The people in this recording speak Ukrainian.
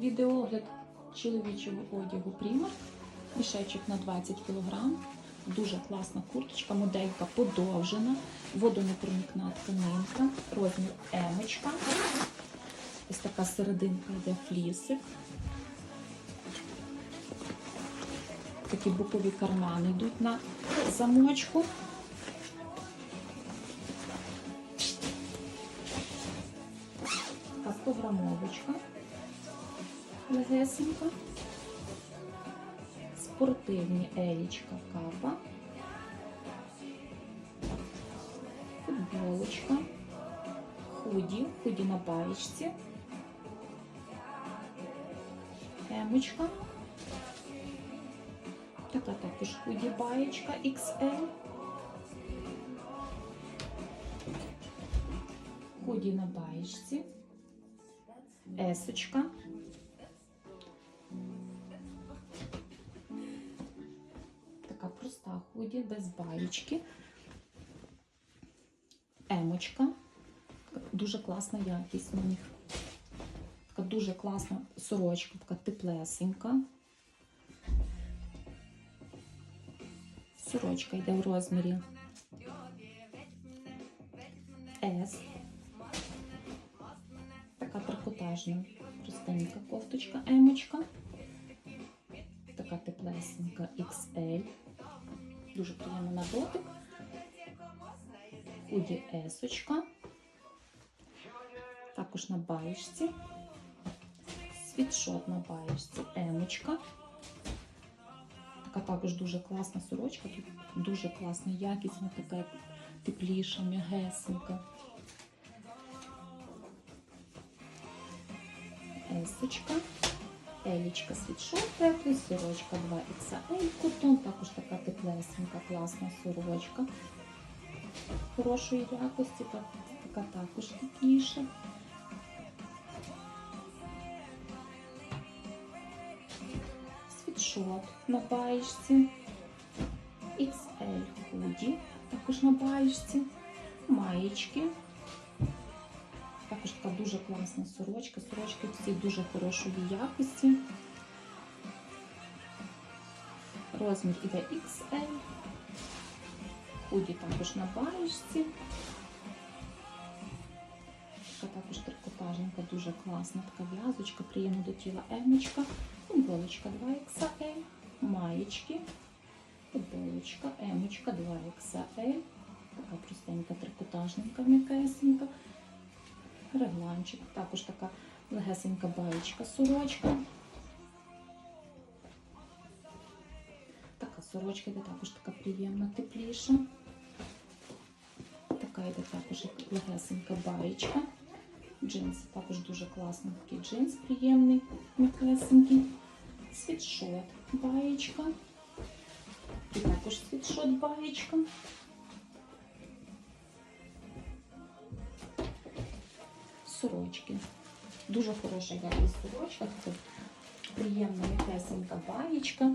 Відеогляд чоловічого одягу Primark. Мішечок на 20 кг. Дуже класна курточка, моделька подовжена, водонепроникна тканинка, розмір емочка. Ось така серединка йде флісик. Такі бокові кармани йдуть на замочку. Така 100 грамовочка. Легесенька. Спортивні елічка капа. Футболочка. Худі, худі на баєчці. Емочка. Така також худі баєчка XL. Худі на баєчці. Есочка. Худі, без баєчки. Емочка. Дуже класна якість на них. Така дуже класна сорочка, така теплесенька. Сорочка йде в розмірі S. Така трикотажна простенька кофточка емочка. Така теплесенька XL. Дуже приємна на дотик. Худі есочка. Також на баєчці. Світшот на баєчці емочка. Така також дуже класна сорочка. Тут дуже класна якісна, така тепліша, м'ягесенька. Есочка. Елічка світшот теплий, сорочка 2XL кутон, також така теплесенька, класна сорочка. Хорошої якості, так, така також тепліша. Світшот на баєчці. XL худі, також на баєчці. Маєчки. Також така дуже класна сорочка. Сорочки всі дуже хорошої якості. Розмір іде XL. Худі також на баєчці. Така також трикотажненька, дуже класна така в'язочка, приємно до тіла емочка. Футболочка 2XL, маєчки, футболочка, емочка 2XL. Така простенька трикотажненька, м'якесенька регланчик, також така легесенька баєчка, сорочка. Така сорочка йде також така приємна, тепліша. Така йде також легесенька баєчка. Джинси також дуже класний такий джинс, приємний, м'якесенький. Світшот, баєчка. І також світшот, баєчка. Сорочки. Дуже хороша якість сорочка, така приємна м'якесенька баєчка.